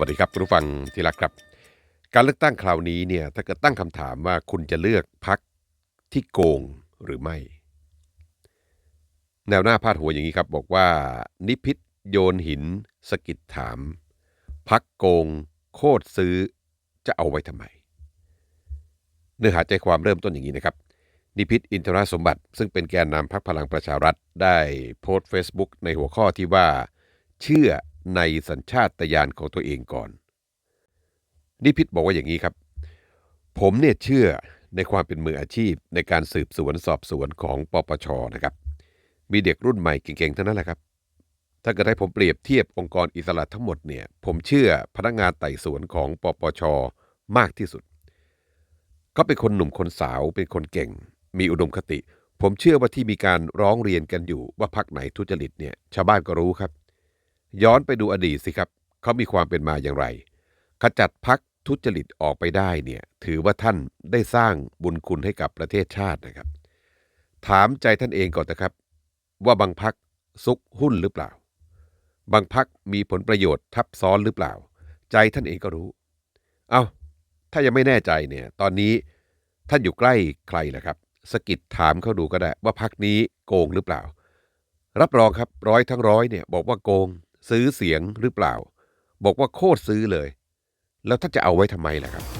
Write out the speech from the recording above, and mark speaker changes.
Speaker 1: วัสดีครับคุณผู้ฟังที่รักครับ การเลือกตั้งคราวนี้เนี่ยถ้าเกิดตั้งคำถามว่าคุณจะเลือกพักที่โกงหรือไม่ แนวหน้าพาดหัวอย่างนี้ครับ บอกว่า นิพิษโยนหินสะกิดถาม พักโกง โคตรซื้อจะเอาไว้ทำไม เนื้อหาใจความเริ่มต้นอย่างนี้นะครับ นิพิษอินทรสมบัติ ซึ่งเป็นแกนนำพักพลังประชารัฐได้โพสต์ Facebook ในหัวข้อที่ว่า เชื่อ ในสัญชาตญาณของตัวเองก่อน นิพิษบอกว่าอย่างนี้ครับ ผมเนี่ยเชื่อในความเป็นมืออาชีพในการสืบสวนสอบสวนของปปชนะครับ มีเด็กรุ่นใหม่เก่งๆทั้งนั้นแหละครับ ถ้าเกิดให้ผมเปรียบเทียบองค์กรอิสระทั้งหมดเนี่ย ผมเชื่อพนักงานไต่สวนของปปชมากที่สุดก็เป็นคนหนุ่มคนสาวเป็นคนเก่ง มีอุดมคติ ผมเชื่อว่าที่มีการร้องเรียนกันอยู่ว่าพักไหนทุจริตเนี่ยชาวบ้านก็รู้ครับ ย้อนไปดูอดีตสิครับ เขามีความเป็นมาอย่างไร ขจัดพักทุจริตออกไปได้เนี่ย ถือว่าท่านได้สร้างบุญคุณให้กับประเทศชาตินะครับ ถามใจท่านเองก่อนนะครับ ว่าบางพักซุกหุ้นหรือเปล่า บางพักมีผลประโยชน์ทับซ้อนหรือเปล่า ใจท่านเองก็รู้ เอา้า ถ้ายังไม่แน่ใจเนี่ย ตอนนี้ท่านอยู่ใกล้ใครล่ะครับสกิดถามเขาดูก็ได้ว่าพักนี้โกงหรือเปล่า รับรองครับร้อยทั้งร้อยเนี่ยบอกว่าโกง ซื้อเสียงหรือเปล่า บอกว่าโคตรซื้อเลย แล้วท่านจะเอาไว้ทำไมล่ะครับ